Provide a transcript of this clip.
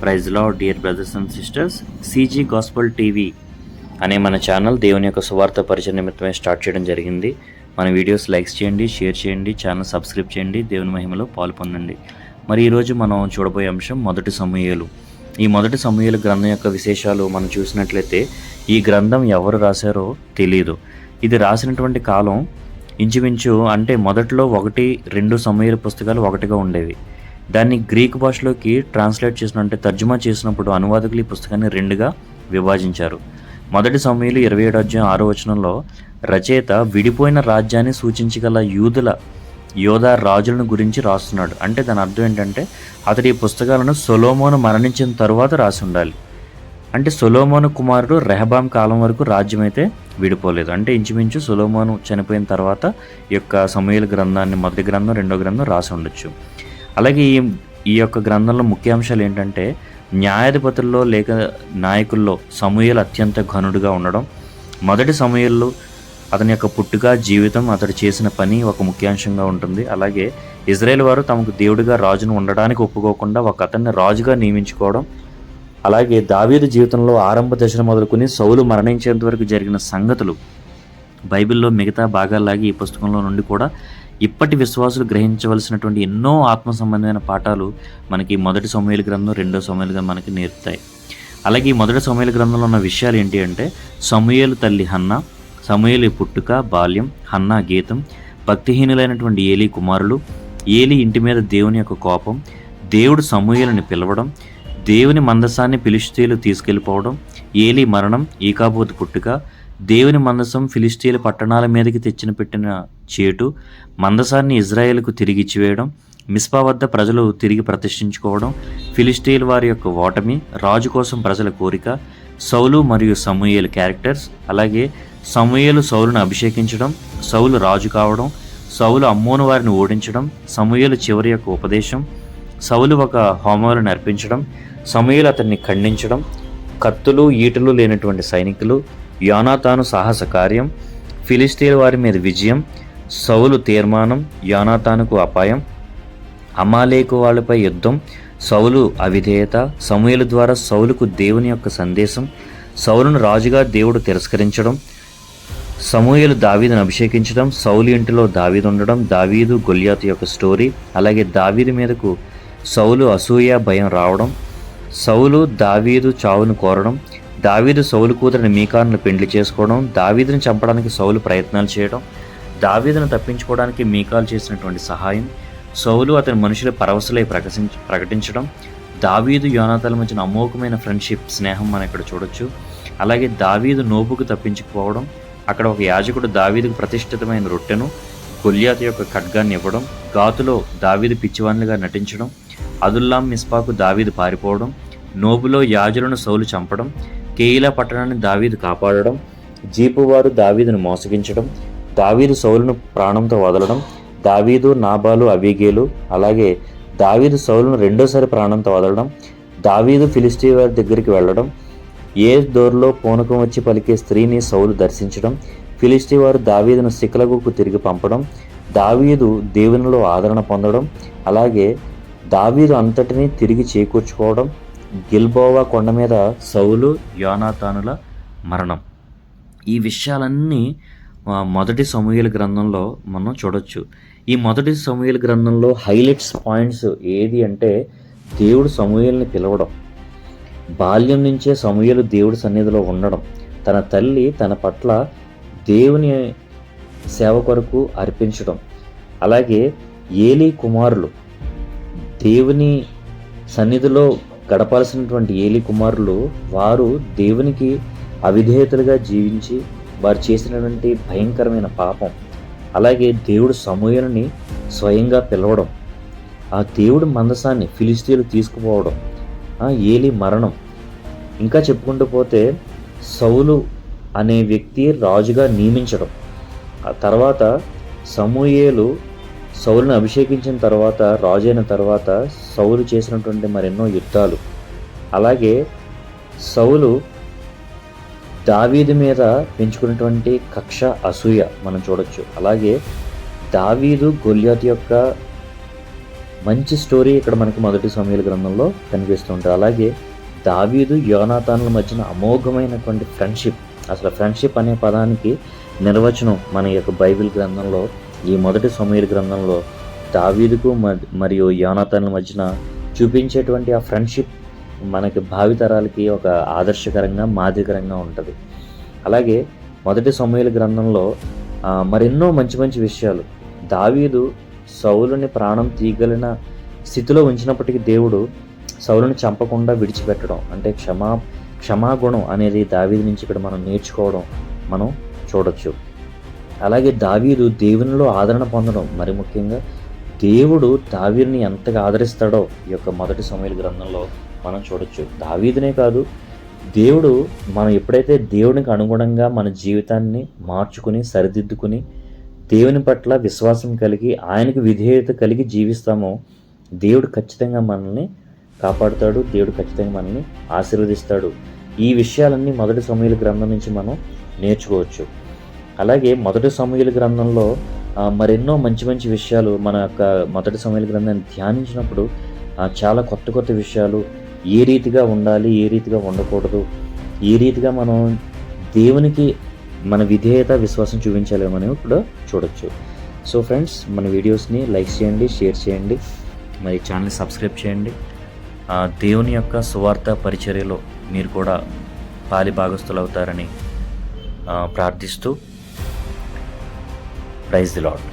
Praise lord dear brothers and sisters. CG gospel TV అనే మన channel దేవుని యొక్క సువార్త పరిచయ నిమిత్తమే స్టార్ట్ చేయడం జరిగింది. మన వీడియోస్ లైక్స్ చేయండి షేర్ చేయండి ఛానల్ సబ్స్క్రైబ్ చేయండి దేవుని మహిమలో పాలు పొందండి. మరి ఈరోజు మనం చూడబోయే అంశం మొదటి సమూహలు ఈ మొదటి సమూహలు గ్రంథం యొక్క విశేషాలు మనం చూసినట్లయితే ఈ గ్రంథం ఎవరు రాశారో తెలియదు ఇది రాసినటువంటి కాలం ఇంచుమించు అంటే మొదట్లో ఒకటి రెండు సమూహల పుస్తకాలు ఒకటిగా ఉండేవి. దాన్ని గ్రీక్ భాషలోకి ట్రాన్స్లేట్ చేసిన అంటే తర్జుమా చేసినప్పుడు అనువాదకులు ఈ పుస్తకాన్ని రెండుగా విభజించారు. మొదటి సమయంలో ఇరవై ఏడు అధ్యాయం ఆరో వచనంలో రచయిత విడిపోయిన రాజ్యాన్ని సూచించగల యూదుల యోధా రాజులను గురించి రాస్తున్నాడు. అంటే దాని అర్థం ఏంటంటే అతడి ఈ పుస్తకాలను సొలోమోను మరణించిన తరువాత రాసి ఉండాలి. అంటే సొలోమోను కుమారుడు రెహబాం కాలం వరకు రాజ్యం అయితే విడిపోలేదు. అంటే ఇంచుమించు సొలోమోను చనిపోయిన తర్వాత ఈ యొక్క సమయల గ్రంథాన్ని మొదటి గ్రంథం రెండో గ్రంథం రాసి ఉండొచ్చు. అలాగే ఈ ఈ యొక్క గ్రంథంలో ముఖ్యాంశాలు ఏంటంటే న్యాయాధిపతుల్లో లేక నాయకుల్లో సమూహలు అత్యంత ఘనుడుగా ఉండడం. మొదటి సమూహల్లో అతని యొక్క పుట్టుక జీవితం అతడు చేసిన పని ఒక ముఖ్యాంశంగా ఉంటుంది. అలాగే ఇజ్రాయెల్ వారు తమకు దేవుడిగా రాజును ఉండడానికి ఒప్పుకోకుండా ఒక అతన్ని రాజుగా నియమించుకోవడం. అలాగే దావీదు జీవితంలో ఆరంభ దశను మొదలుకొని సౌలు మరణించేంత వరకు జరిగిన సంగతులు బైబిల్లో మిగతా భాగాల్లాగే ఈ పుస్తకంలో నుండి కూడా ఇప్పటి విశ్వాసులు గ్రహించవలసినటువంటి ఎన్నో ఆత్మ సంబంధమైన పాఠాలు మనకి మొదటి సమయాల గ్రంథం రెండో సమయాల గ్రంథం మనకి నేర్పుతాయి. అలాగే ఈ మొదటి సమయాల గ్రంథంలో ఉన్న విషయాలు ఏంటి అంటే సమూయలు తల్లి హన్న సమూయలు పుట్టుక బాల్యం హన్న గీతం భక్తిహీనులైనటువంటి ఏలి కుమారులు ఏలి ఇంటి మీద దేవుని యొక్క కోపం దేవుడు సమూయలను పిలవడం దేవుని మందసాన్ని పిలిస్తేలు తీసుకెళ్ళిపోవడం ఏలి మరణం ఈకాబోతు పుట్టుక దేవుని మందసం ఫిలిస్తీన్ల పట్టణాల మీదకి తెచ్చిన పెట్టిన చేటు మందసాన్ని ఇజ్రాయేల్కు తిరిగి ఇచ్చివేయడం మిస్పా వద్ద ప్రజలు తిరిగి ప్రతిష్ఠించుకోవడం ఫిలిస్టీల్ వారి యొక్క ఓటమి రాజు కోసం ప్రజల కోరిక సౌలు మరియు సమూయేలు క్యారెక్టర్స్ అలాగే సమూయేలు సౌలును అభిషేకించడం సౌలు రాజు కావడం సౌలు అమ్మోను వారిని ఓడించడం సమూయేలు చివరి యొక్క ఉపదేశం సౌలు ఒక హోమాలను అర్పించడం సమూయేలు అతన్ని ఖండించడం కత్తులు ఈటలు లేనటువంటి సైనికులు యోనాతాను సాహస కార్యం ఫిలిస్తీన్ వారి మీద విజయం సౌలు తీర్మానం యోనాతానుకు అపాయం అమాలేకు వాళ్ళపై యుద్ధం సౌలు అవిధేయత సమూహల ద్వారా సౌలుకు దేవుని యొక్క సందేశం సౌలును రాజుగా దేవుడు తిరస్కరించడం సమూహలు దావీదును అభిషేకించడం సౌలు ఇంటిలో దావీదు ఉండడం దావీదు గొల్యాతు యొక్క స్టోరీ అలాగే దావీదు మీదకు సౌలు అసూయ భయం రావడం సౌలు దావీదు చావును కోరడం దావీదు సౌలు కూతురిని మీకాను పెండ్లి చేసుకోవడం దావీదుని చంపడానికి సౌలు ప్రయత్నాలు చేయడం దావీదును తప్పించుకోవడానికి మీకాలు చేసినటువంటి సహాయం సౌలు అతని మనుషుల పరవశులై ప్రకటించ ప్రకటించడం దావీదు యోనాతల మధ్యన అమోఘమైన ఫ్రెండ్షిప్ స్నేహం మనం ఇక్కడ చూడొచ్చు. అలాగే దావీదు నోబుకు తప్పించుకోవడం అక్కడ ఒక యాజకుడు దావీదుకు ప్రతిష్ఠితమైన రొట్టెను గొల్యాతు యొక్క ఖడ్గాన్ని ఇవ్వడం గాతులో దావీదు పిచ్చివాన్లుగా నటించడం అదుల్లాం మిస్పాకు దావీదు పారిపోవడం నోబులో యాజులను సౌలు చంపడం కేయిలా పట్టణాన్ని దావీదు కాపాడడం జీపువారు దావీదును మోసగించడం దావీదు సౌలును ప్రాణంతో వదలడం దావీదు నాబాలు అవిగేలు అలాగే దావీదు సౌలును రెండోసారి ప్రాణంతో వదలడం దావీదు ఫిలిస్టీ వారి దగ్గరికి వెళ్ళడం ఏ దోర్లో పూనకం వచ్చి పలికే స్త్రీని సౌలు దర్శించడం ఫిలిస్టీ వారు దావీదును శిఖలగుకు తిరిగి పంపడం దావీదు దేవునిలో ఆదరణ పొందడం అలాగే దావీదు అంతటినీ తిరిగి చేకూర్చుకోవడం గిల్బోవా కొండ మీద సౌలు యోనాతానుల మరణం. ఈ విషయాలన్నీ మొదటి సమూహల గ్రంథంలో మనం చూడొచ్చు. ఈ మొదటి సమూహల గ్రంథంలో హైలైట్స్ పాయింట్స్ ఏది అంటే దేవుడు సమూహల్ని పిలవడం. బాల్యం నుంచే సమూహలు దేవుడి సన్నిధిలో ఉండడం. తన తల్లి తన పట్ల దేవుని సేవ కొరకు అర్పించడం. అలాగే ఏలీ కుమారులు దేవుని సన్నిధిలో గడపాల్సినటువంటి ఏలి కుమారులు వారు దేవునికి అవిధేయతలుగా జీవించి వారు చేసినటువంటి భయంకరమైన పాపం. అలాగే దేవుడు సమూహలని స్వయంగా పిలవడం. ఆ దేవుడు మందసాన్ని ఫిలిస్తీన్లు తీసుకుపోవడం. ఆ ఏలి మరణం. ఇంకా చెప్పుకుంటూ పోతే సౌలు అనే వ్యక్తి రాజుగా నియమించడం. ఆ తర్వాత సమూయేలు సౌలును అభిషేకించిన తర్వాత రాజు అయిన తర్వాత సౌలు చేసినటువంటి మరెన్నో యుద్ధాలు. అలాగే సౌలు దావీదు మీద పెంచుకున్నటువంటి కక్ష అసూయ మనం చూడొచ్చు. అలాగే దావీదు గొల్యాత్ యొక్క మంచి స్టోరీ ఇక్కడ మనకి మొదటి సమయాల గ్రంథంలో కనిపిస్తుంటుంది అలాగే దావీదు యోనాతానుల మధ్యన అమోఘమైనటువంటి ఫ్రెండ్షిప్. అసలు ఫ్రెండ్షిప్ అనే పదానికి నిర్వచనం మన యొక్క బైబిల్ గ్రంథంలో ఈ మొదటి సమీర్ గ్రంథంలో దావీదుకు మరియు యోనాతానుల మధ్యన చూపించేటువంటి ఆ ఫ్రెండ్షిప్ మనకి భావితరాలకి ఒక ఆదర్శకరంగా మాదిరికరంగా ఉంటుంది. అలాగే మొదటి సమయాల గ్రంథంలో మరెన్నో మంచి మంచి విషయాలు. దావీదు సౌలుని ప్రాణం తీయగలిగిన స్థితిలో ఉంచినప్పటికీ దేవుడు సౌలుని చంపకుండా విడిచిపెట్టడం అంటే క్షమా క్షమాగుణం అనేది దావీదు నుంచి ఇక్కడ మనం నేర్చుకోవడం మనం చూడొచ్చు. అలాగే దావీదు దేవునిలో ఆదరణ పొందడం. మరి ముఖ్యంగా దేవుడు దావీదుని ఎంతగా ఆదరిస్తాడో ఈ యొక్క మొదటి సమయాల గ్రంథంలో మనం చూడొచ్చు. దావీదునే కాదు దేవుడు మనం ఎప్పుడైతే దేవునికి అనుగుణంగా మన జీవితాన్ని మార్చుకుని సరిదిద్దుకుని దేవుని పట్ల విశ్వాసం కలిగి ఆయనకు విధేయత కలిగి జీవిస్తామో దేవుడు ఖచ్చితంగా మనల్ని కాపాడుతాడు దేవుడు ఖచ్చితంగా మనల్ని ఆశీర్వదిస్తాడు. ఈ విషయాలన్నీ మొదటి సమయాల గ్రంథం నుంచి మనం నేర్చుకోవచ్చు. అలాగే మొదటి సమయాల గ్రంథంలో మరెన్నో మంచి మంచి విషయాలు మన యొక్క మొదటి సమయాల గ్రంథాన్ని ధ్యానించినప్పుడు చాలా కొత్త కొత్త విషయాలు ఏ రీతిగా ఉండాలి ఏ రీతిగా ఉండకూడదు ఏ రీతిగా మనం దేవునికి మన విధేయత విశ్వాసం చూపించలేమని కూడా చూడొచ్చు. సో ఫ్రెండ్స్ మన వీడియోస్ని లైక్ చేయండి షేర్ చేయండి మరి ఛానల్ని సబ్స్క్రైబ్ చేయండి. దేవుని యొక్క సువార్త పరిచర్యలో మీరు కూడా పాలి భాగస్థులు అవుతారని ప్రార్థిస్తూ ప్రైజ్ ది లాడ్